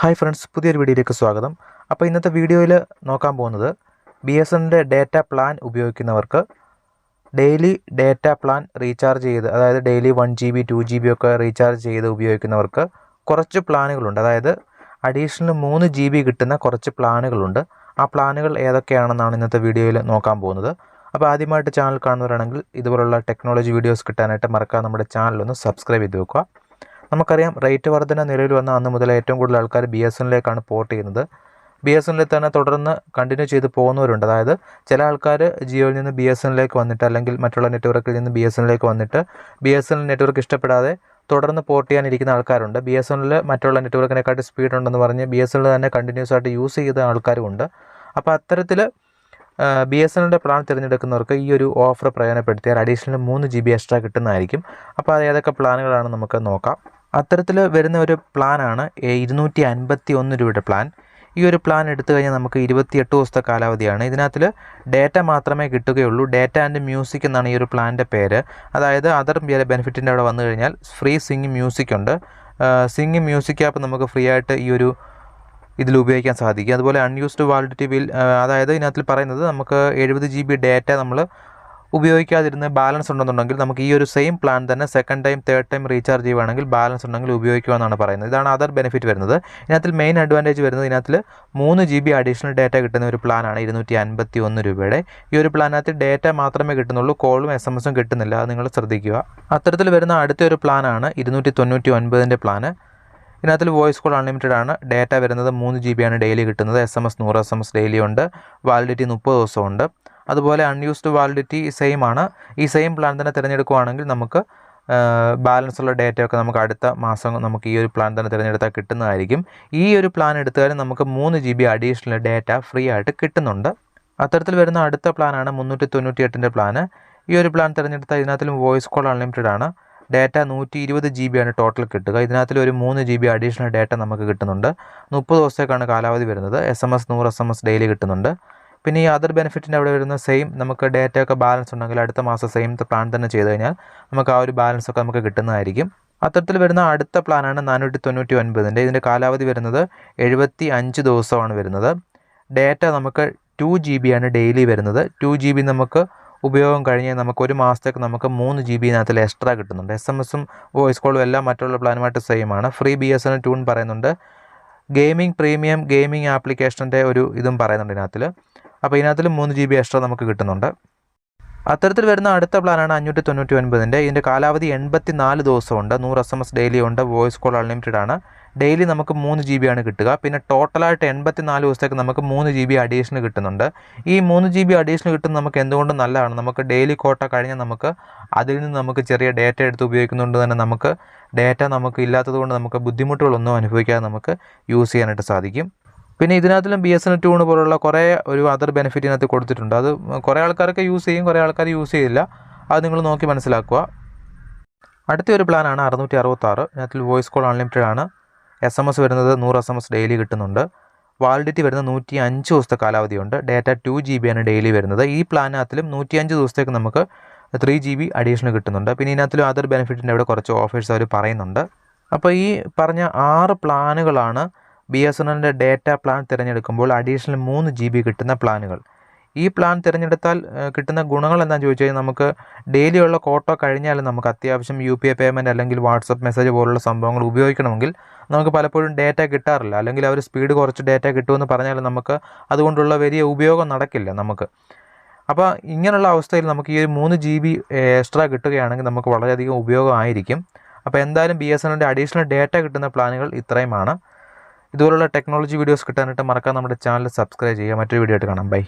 Hi friends പുതിയൊരു വീഡിയോയിലേക്ക് സ്വാഗതം. അപ്പോൾ ഇന്നത്തെ വീഡിയോയിൽ നോക്കാൻ പോകുന്നത് ബി എസ് എന്റെ ഡേറ്റ പ്ലാൻ ഉപയോഗിക്കുന്നവർക്ക് ഡെയിലി ഡേറ്റ പ്ലാൻ റീചാർജ് ചെയ്ത് അതായത് daily one G B two G B ഒക്കെ റീചാർജ് ചെയ്ത് ഉപയോഗിക്കുന്നവർക്ക് കുറച്ച് പ്ലാനുകളുണ്ട്. അതായത് അഡീഷണൽ മൂന്ന് ജി ബി കിട്ടുന്ന കുറച്ച് പ്ലാനുകളുണ്ട്. ആ പ്ലാനുകൾ ഏതൊക്കെയാണെന്നാണ് ഇന്നത്തെ വീഡിയോയിൽ നോക്കാൻ പോകുന്നത്. അപ്പോൾ ആദ്യമായിട്ട് ചാനൽ കാണുന്നവരാണെങ്കിൽ ഇതുപോലുള്ള ടെക്നോളജി വീഡിയോസ് കിട്ടാനായിട്ട് മറക്കാതെ നമ്മുടെ ചാനലൊന്ന് സബ്സ്ക്രൈബ് ചെയ്ത് വെക്കുക. നമുക്കറിയാം റേറ്റ് വർധന നിലവിൽ വന്ന അന്ന് മുതൽ ഏറ്റവും കൂടുതൽ ആൾക്കാർ ബി എസ് എന്നിലേക്കാണ് പോർട്ട് ചെയ്യുന്നത്. ബി എസ് എന്നിൽ തന്നെ തുടർന്ന് കണ്ടിന്യൂ ചെയ്ത് പോകുന്നവരുണ്ട്. അതായത് ചില ആൾക്കാർ ജിയോയിൽ നിന്ന് ബി എസ് എന്നിലേക്ക് വന്നിട്ട് അല്ലെങ്കിൽ മറ്റുള്ള നെറ്റ്വർക്കിൽ നിന്ന് ബി എസ് എന്നിലേക്ക് വന്നിട്ട് ബി എസ് എൻ നെറ്റ്വർക്ക് ഇഷ്ടപ്പെടാതെ തുടർന്ന് പോർട്ട് ചെയ്യാനിരിക്കുന്ന ആൾക്കാരുണ്ട്. ബി എസ് എന്നിൽ മറ്റുള്ള നെറ്റ്വർക്കിനെക്കാട്ടി സ്പീഡ് ഉണ്ടെന്ന് പറഞ്ഞ് ബി എസ് എന്നിൽ തന്നെ കണ്ടിന്യൂസ് ആയിട്ട് യൂസ് ചെയ്ത ആൾക്കാരുമുണ്ട്. അപ്പോൾ അത്തരത്തിൽ ബി എസ് എന്നിന്റെ പ്ലാൻ തിരഞ്ഞെടുക്കുന്നവർക്ക് ഈ ഒരു ഓഫർ പ്രയോജനപ്പെടുത്തിയാൽ അഡീഷണൽ മൂന്ന് ജി ബി എക്സ്ട്രാ കിട്ടുന്നതായിരിക്കും. അപ്പോൾ അത് ഏതൊക്കെ പ്ലാനുകളാണ് നമുക്ക് നോക്കാം. അത്തരത്തിൽ വരുന്ന ഒരു പ്ലാനാണ് ഇരുന്നൂറ്റി അൻപത്തി ഒന്ന് രൂപയുടെ പ്ലാൻ. ഈ ഒരു പ്ലാൻ എടുത്തു കഴിഞ്ഞാൽ നമുക്ക് ഇരുപത്തിയെട്ട് ദിവസത്തെ കാലാവധിയാണ്. ഇതിനകത്തിൽ ഡേറ്റ മാത്രമേ കിട്ടുകയുള്ളൂ. ഡേറ്റ ആൻഡ് മ്യൂസിക് എന്നാണ് ഈ ഒരു പ്ലാന്റെ പേര്. അതായത് അതർ ബെനിഫിറ്റിന്റെ അവിടെ വന്നു കഴിഞ്ഞാൽ ഫ്രീ സിംഗ് മ്യൂസിക് ഉണ്ട്. സിംഗ് മ്യൂസിക് ആപ്പ് നമുക്ക് ഫ്രീ ആയിട്ട് ഈ ഒരു ഇതിൽ ഉപയോഗിക്കാൻ സാധിക്കും. അതുപോലെ അൺയൂസ്ഡ് വാലിഡിറ്റി ബിൽ അതായത് ഇതിനകത്തിൽ പറയുന്നത് നമുക്ക് എഴുപത് ജി ബി ഡേറ്റ നമ്മൾ ഉപയോഗിക്കാതിരുന്ന് ബാലൻസ് ഉണ്ടെന്നുണ്ടെങ്കിൽ നമുക്ക് ഈ ഒരു സെയിം പ്ലാൻ തന്നെ second time third time recharge ചെയ്യുവാണെങ്കിൽ ബാലൻസ് ഉണ്ടെങ്കിൽ ഉപയോഗിക്കുക എന്നാണ് പറയുന്നത്. ഇതാണ് അതർ ബെനിഫിറ്റ് വരുന്നത്. ഇതിനകത്തിൽ മെയിൻ അഡ്വാന്റേജ് വരുന്നത് ഇതിനകത്തിൽ മൂന്ന് ജി ബി അഡീഷണൽ ഡേറ്റ കിട്ടുന്ന ഒരു പ്ലാനാണ് ഇരുന്നൂറ്റി അൻപത്തി ഒന്ന് രൂപയുടെ. ഈ ഒരു പ്ലാനകത്ത് ഡേറ്റ മാത്രമേ കിട്ടുന്നുള്ളൂ കോളും എസ് എം എസും കിട്ടുന്നില്ല. അത് നിങ്ങൾ ശ്രദ്ധിക്കുക. അത്തരത്തിൽ വരുന്ന അടുത്ത ഒരു പ്ലാനാണ് ഇരുന്നൂറ്റി തൊണ്ണൂറ്റി ഒൻപതിന്റെ പ്ലാന് ഇതിനകത്തിൽ വോയിസ് കോൾ അൺലിമിറ്റഡ് ആണ്. ഡേറ്റ വരുന്നത് മൂന്ന് ജി ബിയാണ് ഡെയിലി കിട്ടുന്നത്. എസ് എം എസ് നൂറ് എസ് എം എസ് ഡെയിലി ഉണ്ട്. വാലിഡിറ്റി മുപ്പത് ദിവസമുണ്ട്. അതുപോലെ അൺയൂസ്ഡ് വാലിഡിറ്റി സെയിം ആണ്. ഈ സെയിം പ്ലാൻ തന്നെ തിരഞ്ഞെടുക്കുകയാണെങ്കിൽ നമുക്ക് ബാലൻസ് ഉള്ള ഡേറ്റയൊക്കെ നമുക്ക് അടുത്ത മാസം നമുക്ക് ഈ ഒരു പ്ലാൻ തന്നെ തിരഞ്ഞെടുത്താൽ കിട്ടുന്നതായിരിക്കും. ഈ ഒരു പ്ലാൻ എടുത്താലും നമുക്ക് മൂന്ന് G B additional data free ആയിട്ട് കിട്ടുന്നുണ്ട്. അത്തരത്തിൽ വരുന്ന അടുത്ത പ്ലാനാണ് മുന്നൂറ്റി തൊണ്ണൂറ്റി എട്ടിന്റെ പ്ലാന് ഈ ഒരു പ്ലാൻ തിരഞ്ഞെടുത്താൽ ഇതിനകത്തിലും വോയിസ് കോൾ അൺലിമിറ്റഡ് ആണ്. ഡേറ്റ നൂറ്റി ഇരുപത് ജി ബി ആണ് ടോട്ടൽ കിട്ടുക. ഇതിനകത്തിൽ ഒരു മൂന്ന് ജി ബി അഡീഷണൽ ഡേറ്റ നമുക്ക് കിട്ടുന്നുണ്ട്. മുപ്പത് ദിവസത്തേക്കാണ് കാലാവധി വരുന്നത്. എസ് എം എസ് നൂറ് എസ് എം എസ് ഡെയിലി കിട്ടുന്നുണ്ട്. പിന്നെ ഈ അതർ ബെനിഫിറ്റിന്റെ അവിടെ വരുന്ന സെയിം നമുക്ക് ഡേറ്റ ഒക്കെ ബാലൻസ് ഉണ്ടെങ്കിൽ അടുത്ത മാസം സെയിം പ്ലാൻ തന്നെ ചെയ്ത് കഴിഞ്ഞാൽ നമുക്ക് ആ ഒരു ബാലൻസ് ഒക്കെ നമുക്ക് കിട്ടുന്നതായിരിക്കും. അത്തരത്തിൽ വരുന്ന അടുത്ത പ്ലാനാണ് നാനൂറ്റി തൊണ്ണൂറ്റി ഒൻപതിന്റെ ഇതിന്റെ കാലാവധി വരുന്നത് എഴുപത്തി അഞ്ച് ദിവസമാണ് വരുന്നത്. ഡേറ്റ നമുക്ക് ടു ജി ബി ആണ് ഡെയിലി വരുന്നത്. ടു ജി ബി നമുക്ക് ഉപയോഗം കഴിഞ്ഞ് നമുക്ക് ഒരു മാസത്തേക്ക് നമുക്ക് മൂന്ന് ജി ബിനകത്തിൽ എക്സ്ട്രാ കിട്ടുന്നുണ്ട്. എസ് എം എസും വോയിസ് കോളും എല്ലാം മറ്റുള്ള പ്ലാനുമായിട്ട് സെയിം ആണ്. Free B S N tune പറയുന്നുണ്ട്. ഗെയിമിംഗ് പ്രീമിയം ഗെയിമിംഗ് ആപ്ലിക്കേഷന്റെ ഒരു ഇതും പറയുന്നുണ്ട് ഇതിനകത്തിൽ. അപ്പോൾ ഇതിനകത്തിൽ മൂന്ന് ജി ബി എക്സ്ട്രാ നമുക്ക് കിട്ടുന്നുണ്ട്. അത്തരത്തിൽ വരുന്ന അടുത്ത പ്ലാനാണ് അഞ്ഞൂറ്റി തൊണ്ണൂറ്റി ഒൻപതിന്റെ ഇതിന്റെ കാലാവധി എൺപത്തി നാല് ദിവസമുണ്ട്. നൂറ് എസ് എം എസ് ഡെയിലി ഉണ്ട്. വോയിസ് കോൾ അൺലിമിറ്റഡ് ആണ്. ഡെയിലി നമുക്ക് മൂന്ന് ജി ബി ആണ് കിട്ടുക. പിന്നെ ടോട്ടലായിട്ട് എൺപത്തി നാല് ദിവസത്തേക്ക് നമുക്ക് മൂന്ന് ജി ബി അഡീഷണൽ കിട്ടുന്നുണ്ട്. ഈ മൂന്ന് ജി ബി അഡീഷണൽ കിട്ടുന്നത് നമുക്ക് എന്തുകൊണ്ടും നല്ലതാണ്. നമുക്ക് ഡെയിലി കോട്ട കഴിഞ്ഞാൽ നമുക്ക് അതിൽ നിന്ന് നമുക്ക് ചെറിയ ഡേറ്റ എടുത്ത് ഉപയോഗിക്കുന്നതുകൊണ്ട് തന്നെ നമുക്ക് ഡേറ്റ നമുക്ക് ഇല്ലാത്തത് കൊണ്ട് നമുക്ക് ബുദ്ധിമുട്ടുകളൊന്നും അനുഭവിക്കാതെ നമുക്ക് യൂസ് ചെയ്യാനായിട്ട് സാധിക്കും. പിന്നെ ഇതിനകത്തിലും ബി എസ് എൻ ടൂണ് പോലുള്ള കുറേ ഒരു അതർ ബെനിഫിറ്റ് ഇതിനകത്ത് കൊടുത്തിട്ടുണ്ട്. അത് കുറേ ആൾക്കാരൊക്കെ യൂസ് ചെയ്യും കുറേ ആൾക്കാർ യൂസ് ചെയ്യില്ല. അത് നിങ്ങൾ നോക്കി മനസ്സിലാക്കുക. അടുത്ത ഒരു പ്ലാനാണ് അറുന്നൂറ്റി അറുപത്താറ് ഇതിനകത്തിൽ വോയിസ് കോൾ അൺലിമിറ്റഡ് ആണ്. എസ് എം എസ് വരുന്നത് നൂറ് എസ് എം എസ് ഡെയിലി കിട്ടുന്നുണ്ട്. വാലിഡിറ്റി വരുന്നത് നൂറ്റി അഞ്ച് ദിവസത്തെ കാലാവധിയുണ്ട്. ഡേറ്റ ടു ജി ബി ആണ് ഡെയിലി വരുന്നത്. ഈ പ്ലാനകത്തിലും നൂറ്റി അഞ്ച് ദിവസത്തേക്ക് നമുക്ക് ത്രീ ജി ബി അഡീഷണൽ കിട്ടുന്നുണ്ട്. പിന്നെ ഇതിനകത്തിലും അതർ ബെനിഫിറ്റിന്റെ അവിടെ കുറച്ച് ഓഫേഴ്സ് അവർ പറയുന്നുണ്ട്. അപ്പോൾ ഈ പറഞ്ഞ ആറ് പ്ലാനുകളാണ് ബി എസ് എൻ എല്ലിന്റെ ഡേറ്റ പ്ലാൻ തിരഞ്ഞെടുക്കുമ്പോൾ അഡീഷണൽ മൂന്ന് ജി ബി കിട്ടുന്ന പ്ലാനുകൾ. ഈ പ്ലാൻ തിരഞ്ഞെടുത്താൽ കിട്ടുന്ന ഗുണങ്ങൾ എന്താണെന്ന് ചോദിച്ചു കഴിഞ്ഞാൽ നമുക്ക് ഡെയിലി ഉള്ള കോട്ടോ കഴിഞ്ഞാലും നമുക്ക് അത്യാവശ്യം യു പി ഐ പേയ്മെന്റ് അല്ലെങ്കിൽ വാട്സപ്പ് മെസ്സേജ് പോലുള്ള സംഭവങ്ങൾ ഉപയോഗിക്കണമെങ്കിൽ നമുക്ക് പലപ്പോഴും ഡേറ്റ കിട്ടാറില്ല. അല്ലെങ്കിൽ അവർ സ്പീഡ് കുറച്ച് ഡേറ്റ കിട്ടുമെന്ന് പറഞ്ഞാൽ നമുക്ക് അതുകൊണ്ടുള്ള വലിയ ഉപയോഗം നടക്കില്ല നമുക്ക്. അപ്പോൾ ഇങ്ങനെയുള്ള അവസ്ഥയിൽ നമുക്ക് ഈ ഒരു മൂന്ന് ജി ബി എക്സ്ട്രാ കിട്ടുകയാണെങ്കിൽ നമുക്ക് വളരെയധികം ഉപയോഗമായിരിക്കും അപ്പോൾ എന്തായാലും ബി എസ് എൻ എല്ലിന്റെ അഡീഷണൽ ഡേറ്റ കിട്ടുന്ന പ്ലാനുകൾ ഇത്രയുമാണ്. ഇതുപോലുള്ള ടെക്നോളജി വീഡിയോസ് കിട്ടാനായിട്ട് മറക്കാൻ നമ്മുടെ ചാനൽ സബ്സ്ക്രൈബ് ചെയ്യുക. മറ്റൊരു വീഡിയോ ആയിട്ട് കാണാം. ബൈ